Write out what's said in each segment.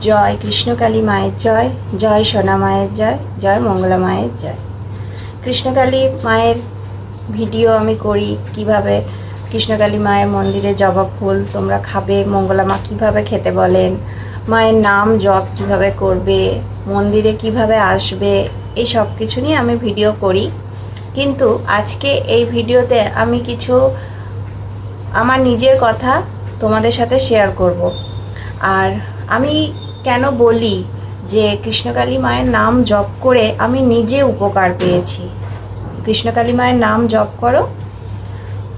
জয় কৃষ্ণকালী মায়ের জয় জয় সোনা মায়ের জয় জয় মঙ্গলা মায়ের জয়। কৃষ্ণকালী মায়ের ভিডিও আমি করি কীভাবে কৃষ্ণকালী মায়ের মন্দিরে জবা ফুল তোমরা খাবে, মঙ্গলা মা কীভাবে খেতে বলেন, মায়ের নাম জপ কীভাবে করবে, মন্দিরে কীভাবে আসবে, এই সব কিছু নিয়ে আমি ভিডিও করি। কিন্তু আজকে এই ভিডিওতে আমি কিছু আমার নিজের কথা তোমাদের সাথে শেয়ার করব। আর আমি কেন বলি যে কৃষ্ণকালী মায়ের নাম জপ করে আমি নিজে উপকার পেয়েছি? কৃষ্ণকালী মায়ের নাম জপ করো,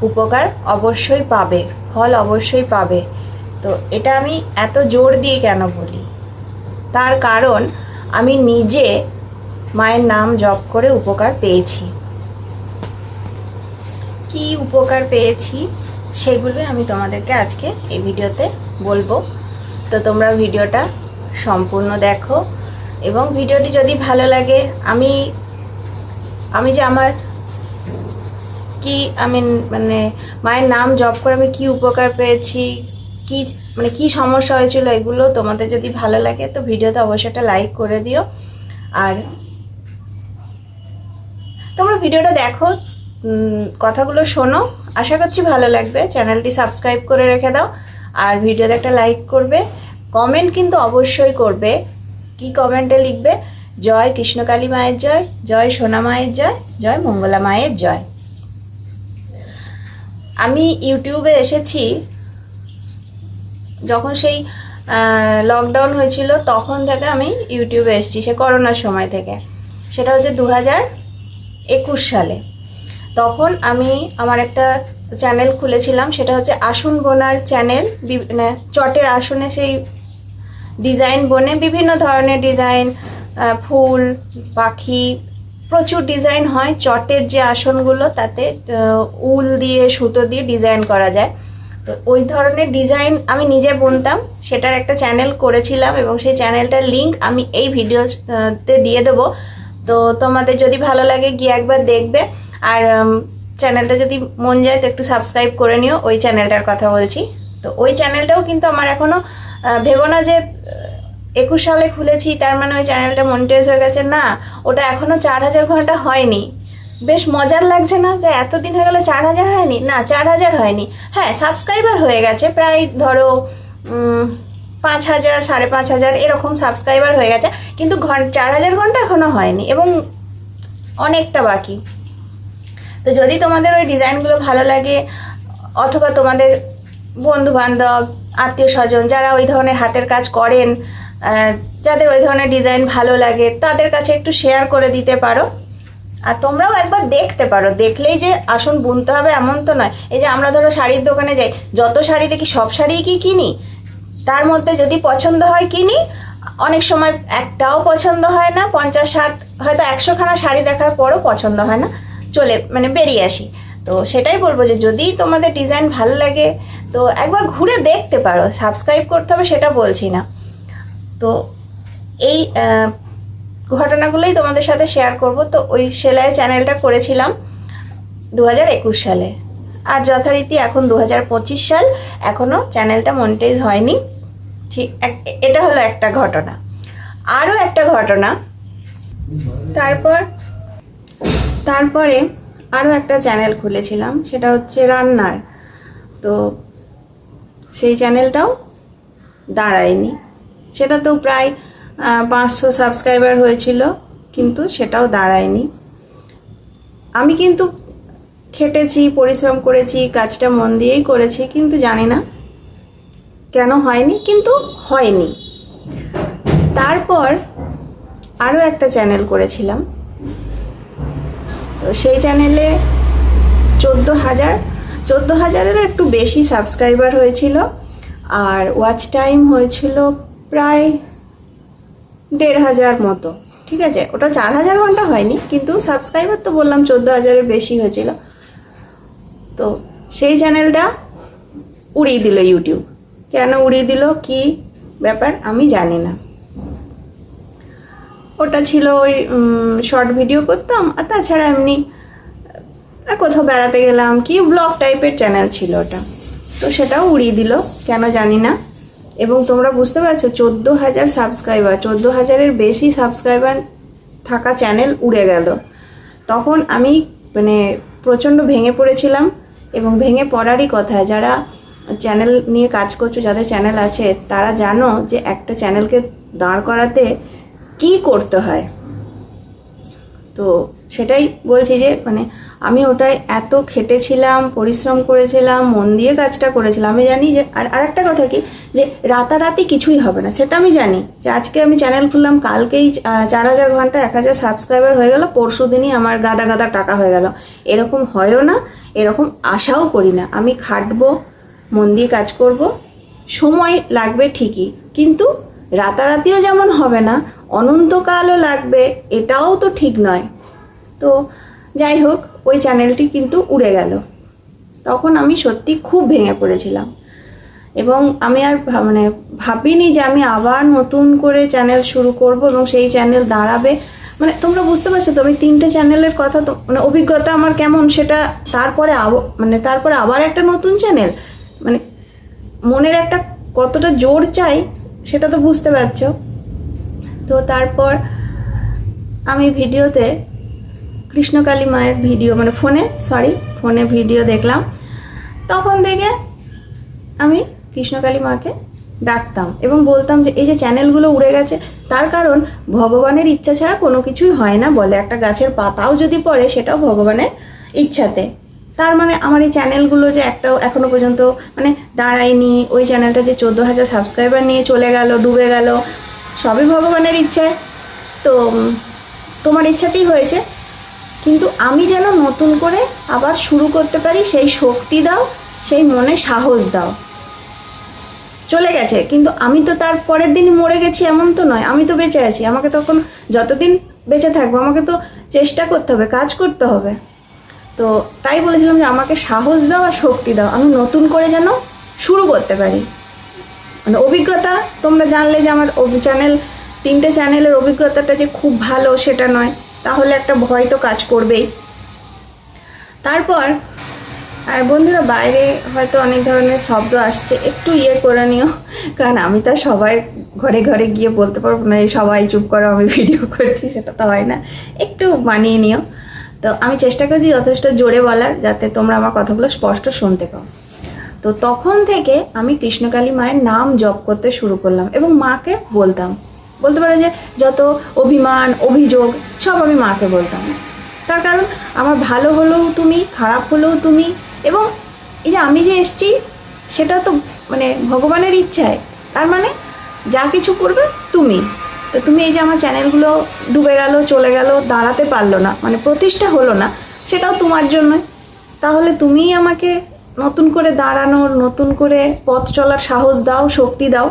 উপকার অবশ্যই পাবে, ফল অবশ্যই পাবে। তো এটা আমি এত জোর দিয়ে কেন বলি? তার কারণ আমি নিজে মায়ের নাম জপ করে উপকার পেয়েছি। কি উপকার পেয়েছি সেগুলো আমি তোমাদেরকে আজকে এই ভিডিওতে বলব। তো তোমরা ভিডিওটা সম্পূর্ণ দেখো। এবং ভিডিওটি যদি ভালো লাগে, আমি আমি যে আমার কি আমি মানে মায়ের নাম জপ করে আমি কি উপকার পেয়েছি, কি মানে কি সমস্যা হয়েছিল, এগুলো তোমাদের যদি ভালো লাগে, তো ভিডিওতে অবশ্যই একটা লাইক করে দিও। আর তোমরা ভিডিওটা দেখো কথাগুলো শোনো। আশা করছি ভালো লাগবে। চ্যানেলটি সাবস্ক্রাইব করে রেখে দাও। আর ভিডিওতে একটা লাইক করবে। কমেন্ট কিন্তু অবশ্যই করবে। কি কমেন্টে লিখবে? জয় কৃষ্ণকালী মায়ের জয় জয় সোনা মায়ের জয় জয় মঙ্গলা মায়ের জয়। আমি ইউটিউবে এসেছি, যখন সেই লকডাউন হয়েছিল, তখন থেকে আমি ইউটিউবে এসেছি, সে করোনার সময় থেকে। সেটা হচ্ছে দু হাজার একুশ সালে। তখন আমি আমার একটা চ্যানেল খুলেছিলাম, সেটা হচ্ছে আসন বোনার চ্যানেল চটের আসনে সেই ডিজাইন বনে বিভিন্ন ধরনের ডিজাইন ফুল, পাখি, প্রচুর ডিজাইন হয়। চটের যে আসনগুলো, তাতে উল দিয়ে, সুতো দিয়ে ডিজাইন করা যায়। তো ওই ধরনের ডিজাইন আমি নিজে বুনতাম। সেটার একটা চ্যানেল করেছিলাম এবং সেই চ্যানেলটার লিংক আমি এই ভিডিওতে দিয়ে দেবো। তো তোমাদের যদি ভালো লাগে, গিয়ে একবার দেখবে। আর চ্যানেলটা যদি মন যায়, তো একটু সাবস্ক্রাইব করে নিও। ওই চ্যানেলটার কথা বলছি। তো ওই চ্যানেলটাও কিন্তু আমার এখনও ভেবো না যে একুশ সালে খুলেছি, তার মানে ওই চ্যানেলটা মনিটাইজ হয়ে গেছে। না, ওটা এখনও চার হাজার ঘণ্টা হয়নি। বেশ মজার লাগছে না যে, এতদিন হয়ে গেলে চার হাজার হয়নি? না, চার হাজার হয়নি। হ্যাঁ সাবস্ক্রাইবার হয়ে গেছে, প্রায় ধরো পাঁচ হাজার, সাড়ে পাঁচ হাজার, এরকম সাবস্ক্রাইবার হয়ে গেছে। কিন্তু ঘন, চার হাজার ঘণ্টা এখনও হয়নি এবং অনেকটা বাকি। তো যদি তোমাদের ওই ডিজাইনগুলো ভালো লাগে, অথবা তোমাদের বন্ধু বান্ধব আত্মীয় স্বজন যারা ওই ধরনের হাতের কাজ করেন যাদের ওই ধরনের ডিজাইন ভালো লাগে, তাদের কাছে একটু শেয়ার করে দিতে পারো। আর তোমরাও একবার দেখতে পারো, দেখলেই যে আসন বুনতে হবে এমন তো নয়। এই যে আমরা ধরো শাড়ির দোকানে যাই, যত শাড়ি দেখি সব শাড়িই কি কিনি? তার মধ্যে যদি পছন্দ হয় কিনি, অনেক সময় একটাও পছন্দ হয় না, পঞ্চাশ ষাট, হয়তো একশোখানা শাড়ি দেখার পরও পছন্দ হয় না, চলে মানে বেরিয়ে আসি। তো সেটাই বলব যে যদি তোমাদের ডিজাইন ভালো লাগে তো একবার ঘুরে দেখতে পারো সাবস্ক্রাইব করতে হবে সেটা বলছি না। তো এই ঘটনাগুলোই তোমাদের সাথে শেয়ার করব। তো ওই সেলাই চ্যানেলটা করেছিলাম দু হাজার একুশ সালে। আর যথারীতি এখন দু হাজার পঁচিশ সাল এখনও চ্যানেলটা মনিটাইজ হয়নি। ঠিক এটা হলো একটা ঘটনা। আরও একটা ঘটনা। তারপর, তারপরে আরও একটা চ্যানেল খুলেছিলাম, সেটা হচ্ছে রান্নার। তো সেই চ্যানেলটাও দাঁড়ায়নি। সেটা তো প্রায় পাঁচশো সাবস্ক্রাইবার হয়েছিল, কিন্তু সেটাও দাঁড়ায়নি। আমি কিন্তু খেটেছি, পরিশ্রম করেছি, কাজটা মন দিয়েই করেছি, কিন্তু জানি না কেন হয়নি, কিন্তু হয়নি। তারপর আরও একটা চ্যানেল করেছিলাম। তো সেই চ্যানেলে চোদ্দ হাজার চোদ্দ হাজারেরও একটু বেশি সাবস্ক্রাইবার হয়েছিল আর ওয়াচ টাইম হয়েছিল প্রায় দেড় হাজার মতো। ঠিক আছে? ওটা চার হাজার ঘণ্টা হয়নি, কিন্তু সাবস্ক্রাইবার তো বললাম চোদ্দ হাজারের বেশি হয়েছিল। তো সেই চ্যানেলটা উড়িয়ে দিল ইউটিউব কেন উড়িয়ে দিল? কি ব্যাপার? আমি জানি না। ওটা ছিল ওই শর্ট ভিডিও করতাম, আর তাছাড়া এমনি কোথাও বেড়াতে গেলাম কি ব্লগ টাইপের চ্যানেল ছিল ওটা। তো সেটাও উড়িয়ে দিল, কেন জানি না। এবং তোমরা বুঝতে পারছ, চোদ্দ হাজার সাবস্ক্রাইবার চোদ্দ হাজারের বেশি সাবস্ক্রাইবার থাকা চ্যানেল উড়ে গেল। তখন আমি মানে প্রচণ্ড ভেঙে পড়েছিলাম এবং ভেঙে পড়ারই কথা, যারা চ্যানেল নিয়ে কাজ করছ, যাদের চ্যানেল আছে, তারা জানো যে একটা চ্যানেলকে দাঁড় করাতে কি করতে হয়। তো সেটাই বলছি যে মানে আমি ওটাই এত খেটেছিলাম, পরিশ্রম করেছিলাম, মন দিয়ে কাজটা করেছিলাম। আমি জানি যে, আর আরেকটা কথা কি, যে রাতারাতি কিছুই হবে না, সেটা আমি জানি। যে আজকে আমি চ্যানেল খুললাম, কালকেই চার হাজার ঘণ্টা, এক হাজার সাবস্ক্রাইবার হয়ে গেল পরশু দিনই আমার গাদা গাদা টাকা হয়ে গেল। এরকম হয়ও না, এরকম আশাও করি না। আমি খাটবো, মন দিয়ে কাজ করব, সময় লাগবে ঠিকই। কিন্তু রাতারাতিও যেমন হবে না, অনন্তকালও লাগবে, এটাও তো ঠিক নয়। তো যাই হোক, ওই চ্যানেলটি কিন্তু উড়ে গেল। তখন আমি সত্যি খুব ভেঙে পড়েছিলাম। এবং আমি আর মানে ভাবিনি যে আমি আবার নতুন করে চ্যানেল শুরু করব এবং সেই চ্যানেল দাঁড়াবে। মানে তোমরা বুঝতে পারছ তো, আমি তিনটে চ্যানেলের কথা তো মানে অভিজ্ঞতা আমার কেমন সেটা তারপরে মানে তারপরে আবার একটা নতুন চ্যানেল মানে মনের একটা কতটা জোর চাই সেটা তো বুঝতে পারছ। তো তারপর আমি ভিডিওতে কৃষ্ণকালী মায়ের ভিডিও মানে ফোনে সরি ফোনে ভিডিও দেখলাম। তখন থেকে আমি কৃষ্ণকালী মাকে ডাকতাম এবং বলতাম যে, এই যে চ্যানেলগুলো উড়ে গেছে, তার কারণ ভগবানের ইচ্ছা ছাড়া কোনো কিছুই হয় না, বলে। একটা গাছের পাতাও যদি পড়ে, সেটাও ভগবানের ইচ্ছাতে। তার মানে আমার এই চ্যানেলগুলো যে একটাও এখনও পর্যন্ত মানে দাঁড়ায়নি, ওই চ্যানেলটা যে চোদ্দ হাজার সাবস্ক্রাইবার নিয়ে চলে গেল, ডুবে গেল, সবই ভগবানের ইচ্ছায়। তো তোমার ইচ্ছাতেই হয়েছে। কিন্তু আমি যেন নতুন করে আবার শুরু করতে পারি, সেই শক্তি দাও, সেই মনে সাহস দাও। চলে গেছে, কিন্তু আমি তো তার পরের দিন মরে গেছি এমন তো নয়, আমি তো বেঁচে আছি, আমাকে তখন যতদিন বেঁচে থাকব, আমাকে তো চেষ্টা করতে হবে, কাজ করতে হবে। তো তাই বলেছিলাম যে আমাকে সাহস দাও আর শক্তি দাও, আমি নতুন করে যেন শুরু করতে পারি। মানে অভিজ্ঞতা, তোমরা জানলে যে আমার চ্যানেল তিনটে চ্যানেলের অভিজ্ঞতাটা যে খুব ভালো সেটা নয়। তাহলে একটা ভয় তো কাজ করবেই। তারপর, আর বন্ধুরা, বাইরে হয়তো অনেক ধরনের শব্দ আসছে, একটু ইয়ে করে নিও, কারণ আমি তো সবাই ঘরে ঘরে গিয়ে বলতে পারব না সবাই চুপ করো, আমি ভিডিও করছি, সেটা তো হয় না। একটু মানিয়ে নিও। তো আমি চেষ্টা করছি যথেষ্ট জোরে বলার, যাতে তোমরা আমার কথাগুলো স্পষ্ট শুনতে পাও। তো তখন থেকে আমি কৃষ্ণকালী মায়ের নাম জপ করতে শুরু করলাম এবং মাকে বলতাম বলতে পারো যে যত অভিমান, অভিযোগ, সব আমি মাকে বলতাম। তার কারণ আমার ভালো হলেও তুমি, খারাপ হলেও তুমি, এবং এই যে আমি যে এসছি, সেটা তো মানে ভগবানের ইচ্ছায়। তার মানে যা কিছু করবে তুমি। তো তুমি এই যে আমার চ্যানেলগুলো ডুবে গেল, চলে গেল, দাঁড়াতে পারল না মানে প্রতিষ্ঠা হলো না, সেটাও তোমার জন্যই। তাহলে তুমিই আমাকে নতুন করে দাঁড়ানোর, নতুন করে পথ চলার সাহস দাও, শক্তি দাও।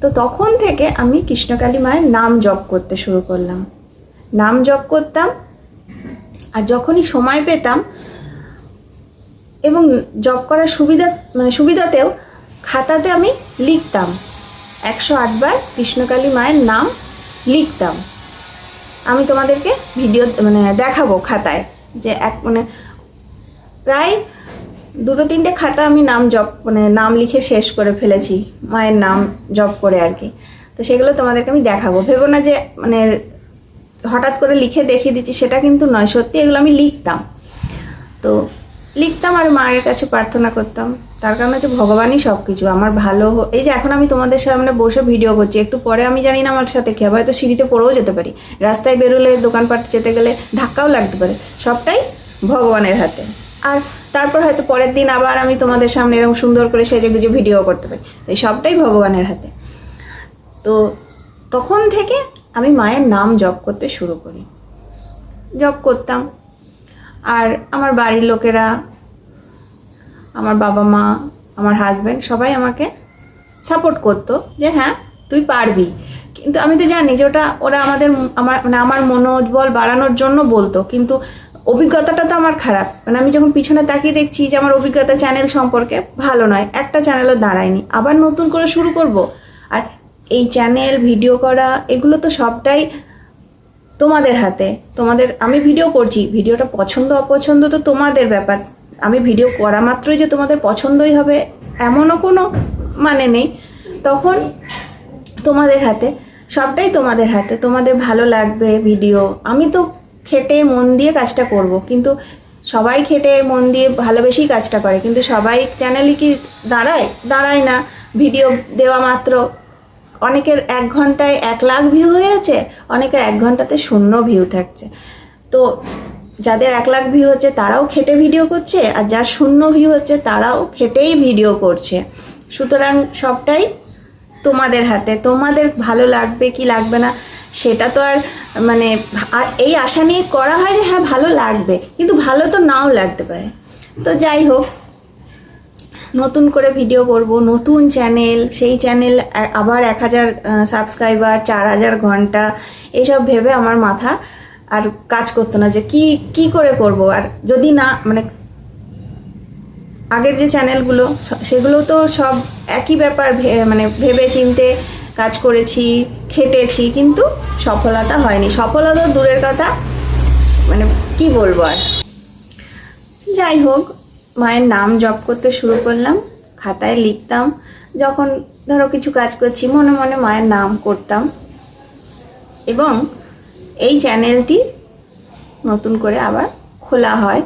তো তখন থেকে আমি কৃষ্ণকালী মায়ের নাম জপ করতে শুরু করলাম। নাম জপ করতাম আর যখনই সময় পেতাম এবং জব করার সুবিধা মানে সুবিধাতেও খাতাতে আমি লিখতাম। একশো আটবার কৃষ্ণকালী মায়ের নাম লিখতাম। আমি তোমাদেরকে ভিডিও মানে দেখাবো খাতায় যে এক মানে প্রায় দুটো তিনটে খাতা আমি নাম জপ মানে নাম লিখে শেষ করে ফেলেছি, মায়ের নাম জপ করে আর কি। তো সেগুলো তোমাদেরকে আমি দেখাবো। ভেবো না যে মানে হঠাৎ করে লিখে দেখিয়ে দিচ্ছি, সেটা কিন্তু নয়, সত্যি এগুলো আমি লিখতাম। তো লিখতাম আর মায়ের কাছে প্রার্থনা করতাম। তার কারণ হচ্ছে ভগবানই সব কিছু আমার ভালো এই যে এখন আমি তোমাদের সামনে বসে ভিডিও করছি, একটু পরে আমি জানি না আমার সাথে হবে হয়তো সিঁড়িতে পড়েও যেতে পারি। রাস্তায় বেরোলে, দোকানপাট যেতে গেলে ধাক্কাও লাগতে পারে। সবটাই ভগবানের হাতে। আর তারপর হয়তো পরের দিন আবার আমি তোমাদের সামনে এরকম সুন্দর করে সেজে গুজে ভিডিও করতে পারি। তো এই সবটাই ভগবানের হাতে। তো তখন থেকে আমি মায়ের নাম জপ করতে শুরু করি। জপ করতাম। আর আমার বাড়ির লোকেরা, আমার বাবা মা, আমার হাজব্যান্ড সবাই আমাকে সাপোর্ট করতো যে হ্যাঁ তুই পারবি। কিন্তু আমি তো জানি যে ওটা, ওরা আমাদের, আমার মানে আমার মনোবল বাড়ানোর জন্য বলতো। কিন্তু অভিজ্ঞতাটা তো আমার খারাপ। মানে আমি যখন পিছনে তাকিয়ে দেখছি যে আমার অভিজ্ঞতা চ্যানেল সম্পর্কে ভালো নয়, একটা চ্যানেলও দাঁড়ায়নি। আবার নতুন করে শুরু করব? আর এই চ্যানেল ভিডিও করা, এগুলো তো সবটাই তোমাদের হাতে। তোমাদের, আমি ভিডিও করছি। ভিডিওটা পছন্দ, অপছন্দ তো তোমাদের ব্যাপার। আমি ভিডিও করা মাত্রই যে তোমাদের পছন্দই হবে, এমনও কোনো মানে নেই। তখন তোমাদের হাতে, সবটাই তোমাদের হাতে। তোমাদের ভালো লাগবে ভিডিও আমি তো খেটে মন দিয়ে কাজটা করব। কিন্তু সবাই খেটে মন দিয়ে ভালোবেসেই কাজটা করে। কিন্তু সবাই চ্যানেলই কি দাঁড়ায়? দাঁড়ায় না। ভিডিও দেওয়া মাত্র। অনেকের এক ঘন্টায় এক লাখ ভিউ হয়ে যাচ্ছে অনেকের এক ঘন্টাতে শূন্য ভিউ থাকছে। তো যাদের এক লাখ ভিউ হচ্ছে, তারাও খেটে ভিডিও করছে। আর যার শূন্য ভিউ হচ্ছে, তারাও খেটেই ভিডিও করছে। সুতরাং সবটাই তোমাদের হাতে। তোমাদের ভালো লাগবে কি লাগবে না সেটা তো আর মানে এই আশা নিয়ে করা হয় যে হ্যাঁ ভালো লাগবে। কিন্তু ভালো তো নাও লাগতে পারে। তো যাই হোক, নতুন করে ভিডিও করব, নতুন চ্যানেল সেই চ্যানেল আবার এক হাজার সাবস্ক্রাইবার চার হাজার ঘণ্টা, এসব ভেবে আমার মাথা আর কাজ করতো না যে কি কি করে করব? আর যদি না মানে আগের যে চ্যানেলগুলো সেগুলো তো সব একই ব্যাপার মানে ভেবে চিনতে কাজ করেছি। খেটেছি, কিন্তু সফলতা হয়নি। সফলতা দূরের কথা মানে কি বলব আর? যাই হোক, মায়ের নাম জপ করতে শুরু করলাম, খাতায় লিখতাম, যখন ধরো কিছু কাজ করছি, মনে মনে মায়ের নাম করতাম। এবং এই চ্যানেলটি নতুন করে আবার খোলা হয়।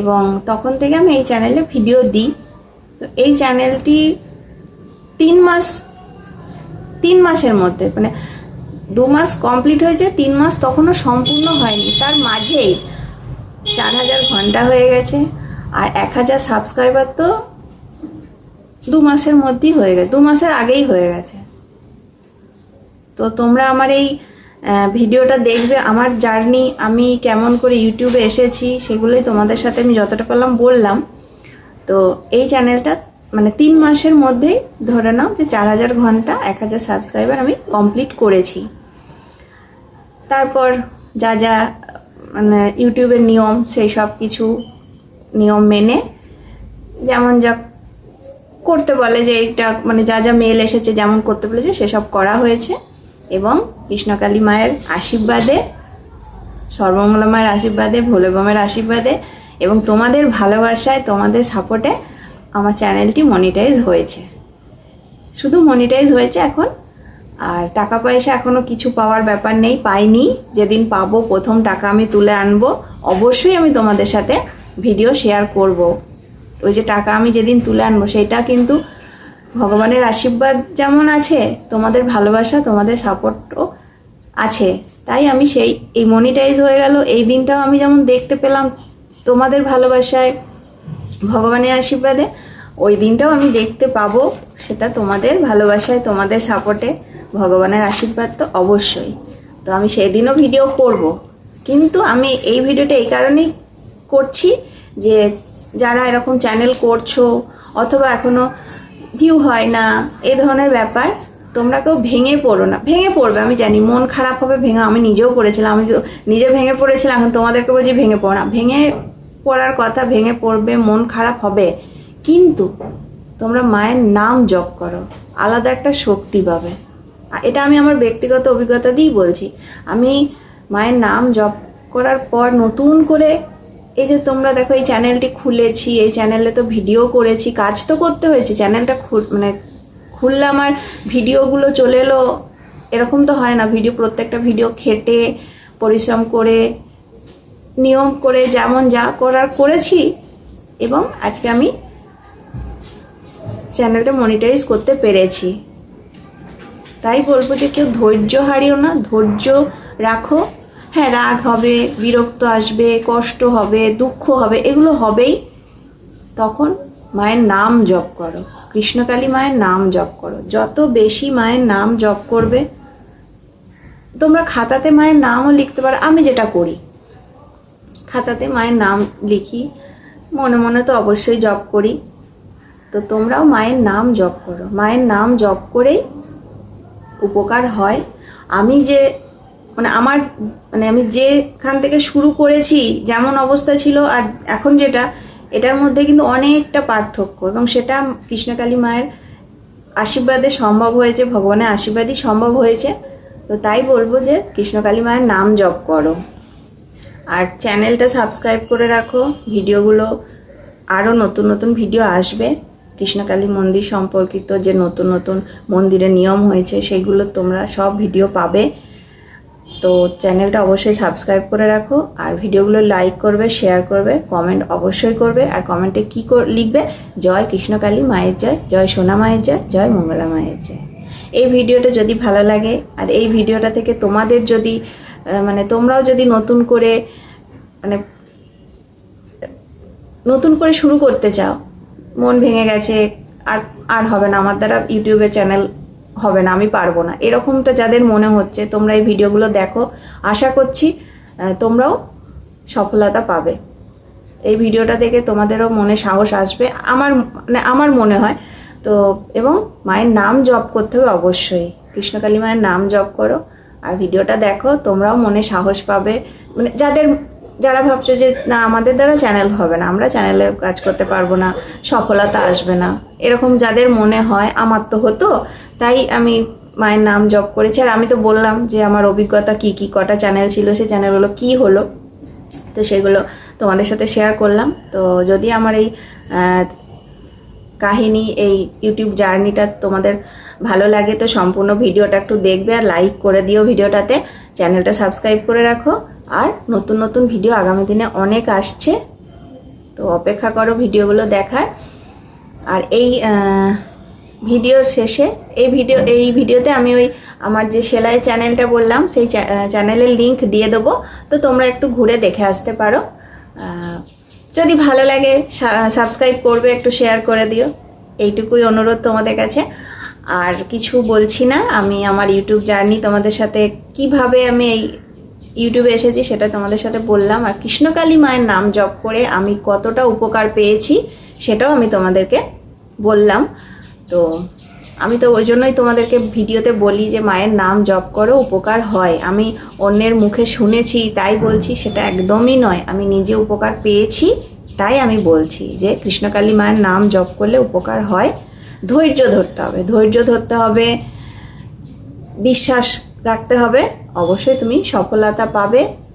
এবং তখন থেকে আমি এই চ্যানেলে ভিডিও দিই। তো এই চ্যানেলটি তিন মাস তিন মাসের মধ্যে মানে দু মাস কমপ্লিট হয়েছে তিন মাস তখনও সম্পূর্ণ হয়নি। তার মাঝেই চার হাজার ঘণ্টা হয়ে গেছে, আর এক হাজার সাবস্ক্রাইবার তো দু মাসের মধ্যেই হয়ে গেছে, দু মাসের আগেই হয়ে গেছে। তো তোমরা আমার এই ভিডিওটা দেখবে, আমার জার্নি আমি কেমন করে ইউটিউবে এসেছি, সেগুলোই তোমাদের সাথে আমি যতটা পারলাম বললাম। তো এই চ্যানেলটা মানে তিন মাসের মধ্যেই ধরে নাও যে চার হাজার ঘণ্টা, এক হাজার সাবস্ক্রাইবার আমি কমপ্লিট করেছি। তারপর যা যা মানে ইউটিউবের নিয়ম, সেই সব কিছু নিয়ম মেনে যেমন যা করতে বলে যে এটা মানে যা যা মেল এসেছে যেমন করতে বলেছে সেসব করা হয়েছে। এবং কৃষ্ণকালী মায়ের আশীর্বাদে, সর্বমঙ্গলা মায়ের আশীর্বাদে, ভোলে বামের আশীর্বাদে এবং তোমাদের ভালোবাসায়, তোমাদের সাপোর্টে আমার চ্যানেলটি মনিটাইজ হয়েছে। শুধু মনিটাইজ হয়েছে এখন, আর টাকা পয়সা এখনও কিছু পাওয়ার ব্যাপার নেই, পাইনি। যেদিন পাবো, প্রথম টাকা আমি তুলে আনব। অবশ্যই আমি তোমাদের সাথে ভিডিও শেয়ার করব। ওই যে টাকা আমি যেদিন তুলে আনব, সেটা কিন্তু ভগবানের আশীর্বাদ যেমন আছে, তোমাদের ভালোবাসা, তোমাদের সাপোর্টও আছে। তাই আমি সেই, এই মনিটাইজ হয়ে গেল। এই দিনটাও আমি যেমন দেখতে পেলাম তোমাদের ভালোবাসায় ভগবানের আশীর্বাদে ওই দিনটাও আমি দেখতে পাবো, সেটা তোমাদের ভালোবাসায়, তোমাদের সাপোর্টে ভগবানের আশীর্বাদ তো অবশ্যই। তো আমি সেদিনও ভিডিও করব। কিন্তু আমি এই ভিডিওটা এই কারণেই করছি যে যারা এরকম চ্যানেল করছ অথবা এখনও ভিউ হয় না, এ ধরনের ব্যাপার, তোমরা কেউ ভেঙে পড়ো না। ভেঙে পড়বে, আমি জানি, মন খারাপ হবে, ভেঙে আমি নিজেও পড়েছিলাম, আমি নিজে ভেঙে পড়েছিলাম, এখন তোমাদেরকে বলছি ভেঙে পড়ো না। ভেঙে পড়ার কথা ভেঙে পড়বে, মন খারাপ হবে। কিন্তু তোমরা মায়ের নাম জপ করো, আলাদা একটা শক্তি পাবে। এটা আমি আমার ব্যক্তিগত অভিজ্ঞতা দিয়েই বলছি। আমি মায়ের নাম জপ করার পর নতুন করে এই যে তোমরা দেখো, এই চ্যানেলটি খুলেছি, এই চ্যানেলে তো ভিডিও করেছি, কাজ তো করতে হয়েছে, চ্যানেলটা মানে খুললাম আর ভিডিওগুলো চলে এলো, এরকম তো হয় না। ভিডিও, প্রত্যেকটা ভিডিও খেটে, পরিশ্রম করে নিয়ম করে যেমন যা করার করেছি এবং আজকে আমি চ্যানেলটা মনিটাইজ করতে পেরেছি। তাই বলব যে কেউ ধৈর্য হারিও না, ধৈর্য রাখো। হ্যাঁ রাগ হবে, বিরক্ত আসবে, কষ্ট হবে, দুঃখ হবে, এগুলো হবেই। তখন মায়ের নাম জপ করো। কৃষ্ণকালী মায়ের নাম জপ করো। যত বেশি মায়ের নাম জপ করবে, তোমরা খাতাতে মায়ের নামও লিখতে পারো। আমি যেটা করি খাতাতে মায়ের নাম লিখি। মনে মনে তো অবশ্যই জপ করি। তো তোমরাও মায়ের নাম জপ করো। মায়ের নাম জপ করেই উপকার হয়। আমি যে মানে আমার মানে আমি যেখান থেকে শুরু করেছি, যেমন অবস্থা ছিল, আর এখন যেটা, এটার মধ্যে কিন্তু অনেকটা পার্থক্য। এবং সেটা কৃষ্ণকালী মায়ের আশীর্বাদে সম্ভব হয়েছে, ভগবানের আশীর্বাদই সম্ভব হয়েছে। তো তাই বলব যে, কৃষ্ণকালী মায়ের নাম জপ করো। আর চ্যানেলটা সাবস্ক্রাইব করে রাখো। ভিডিওগুলো আরও নতুন নতুন ভিডিও আসবে। কৃষ্ণকালী মন্দির সম্পর্কিত যে নতুন নতুন মন্দিরের নিয়ম হয়েছে, সেগুলো তোমরা সব ভিডিও পাবে। তো চ্যানেলটা অবশ্যই সাবস্ক্রাইব করে রাখো। আর ভিডিওগুলো লাইক করবে, শেয়ার করবে, কমেন্ট অবশ্যই করবে। আর কমেন্টে কী লিখবে, জয় কৃষ্ণকালী মায়ের জয় জয় সোনা মায়ের জয় জয় মঙ্গলা মায়ের জয়। এই ভিডিওটা যদি ভালো লাগে, আর এই ভিডিওটা থেকে তোমাদের যদি মানে তোমরাও যদি নতুন করে মানে নতুন করে শুরু করতে চাও, মন ভেঙে গেছে, আর আর হবে না, আমার দ্বারা ইউটিউবে চ্যানেল হবে না, আমি পারব না। এরকমটা যাদের মনে হচ্ছে, তোমরা এই ভিডিওগুলো দেখো। আশা করছি তোমরাও সফলতা পাবে। এই ভিডিওটা থেকে তোমাদেরও মনে সাহস আসবে। আমার মানে আমার মনে হয়, তো, এবং মায়ের নাম জপ করতে হবে অবশ্যই। কৃষ্ণকালী মায়ের নাম জপ করো। আর ভিডিওটা দেখো, তোমরাও মনে সাহস পাবে। মানে যাদের, যারা ভাবছ যে, না, আমাদের দ্বারা চ্যানেল হবে না, আমরা চ্যানেলে কাজ করতে পারব না, সফলতা আসবে না। এরকম যাদের মনে হয়, আমার তো হতো, তাই আমি মায়ের নাম জপ করেছি। আর আমি তো বললাম যে, আমার অভিজ্ঞতা কি কি কটা চ্যানেল ছিল সেই চ্যানেলগুলো কি হলো? তো সেগুলো তোমাদের সাথে শেয়ার করলাম। তো যদি আমার এই কাহিনী, এই ইউটিউব জার্নিটা তোমাদের ভালো লাগে তো সম্পূর্ণ ভিডিওটা একটু দেখবে আর লাইক করে দিও ভিডিওটাতে। চ্যানেলটা সাবস্ক্রাইব করে রাখো। আর নতুন নতুন ভিডিও আগামী দিনে অনেক আসছে। তো অপেক্ষা করো ভিডিওগুলো দেখার। আর এই ভিডিওর শেষে, এই ভিডিও, এই ভিডিওতে আমি ওই আমার যে সেলাই চ্যানেলটা বললাম, সেই চ্যানেলের লিংক দিয়ে দেবো। তো তোমরা একটু ঘুরে দেখে আসতে পারো। যদি ভালো লাগে সাবস্ক্রাইব করবে, একটু শেয়ার করে দিও। এইটুকুই অনুরোধ তোমাদের কাছে। আর কিছু বলছি না। আমি আমার ইউটিউব জার্নি তোমাদের সাথে কীভাবে আমি এই ইউটিউবে এসেছি সেটা তোমাদের সাথে বললাম। আর কৃষ্ণকালী মায়ের নাম জপ করে আমি কতটা উপকার পেয়েছি সেটাও আমি তোমাদেরকে বললাম। তো আমি তো ওই জন্যই তোমাদেরকে ভিডিওতে বলি যে মায়ের নাম জপ করো, উপকার হয়। আমি অন্যের মুখে শুনেছি, তাই বলছি, সেটা একদমই নয়। আমি নিজে উপকার পেয়েছি, তাই আমি বলছি যে কৃষ্ণকালী মায়ের নাম জপ করলে উপকার হয়। ধৈর্য ধরতে হবে। ধৈর্য ধরতে হবে বিশ্বাস রাখতে হবে। অবশ্যই তুমি সফলতা পাবে।